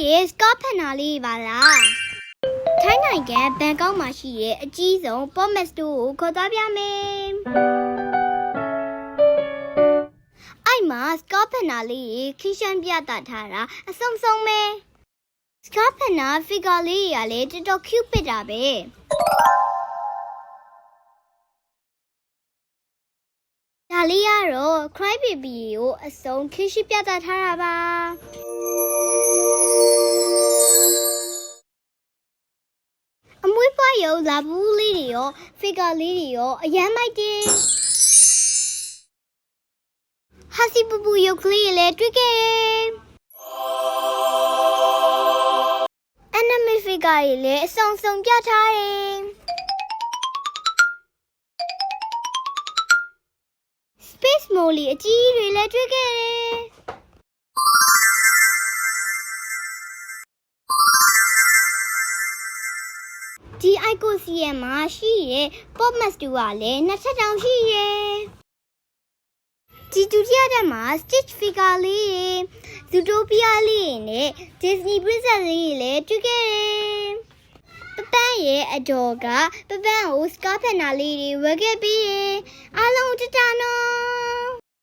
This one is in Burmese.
တဲ့စကားဖက်နာလေးပါလားထိုင်းနိုင်ငံဘန်ကောက်မှာရှိတဲ့အကြီးဆုံး Pop Mart ကိုခေါ်သွားပြမယ်အဲ့မှာစကားဖက်နာလေးရေခီရှန်ပြတာထားတာအစုံစုံပဲစကားဖက်နာ figure လေးရလေတော်တော် cute ပစ်တာပဲဒါလေးကတော့ Cry Baby ကိုအစုံခီရှိပြတာထားတာပါ အမွေးဖွားရုံလာဘူးလေးတွေရောဖီဂါလေးတွေရောအရမ်းမိုက်တယ်ဟာစီပူပူရုပ်ကလေးတွေလည်းတွေ့ခဲ့တယ်အနမီဖီဂါတွေလည်းအစုံစုံပြထားတယ် Space Molly အကြီးကြီးတွေလည်းတွေ့ခဲ့တယ် ဒီ icon စီရဲ့မှာရှိရဲ့ pop master ကလည်းနှစ်ထပ်တောင်ရှိရဲ့ဒီဒုတိယတက်မှာ stitch figure လေးရေ Zootopia လေးရေနဲ့ Disney princess လေးရေလည်းတွေ့ခဲ့တယ်ပပန်းရဲ့အတော်ကပပန်းကိုစကားဖက်နာလေးတွေဝယ်ခဲ့ပြီးရင်အားလုံးတတနော်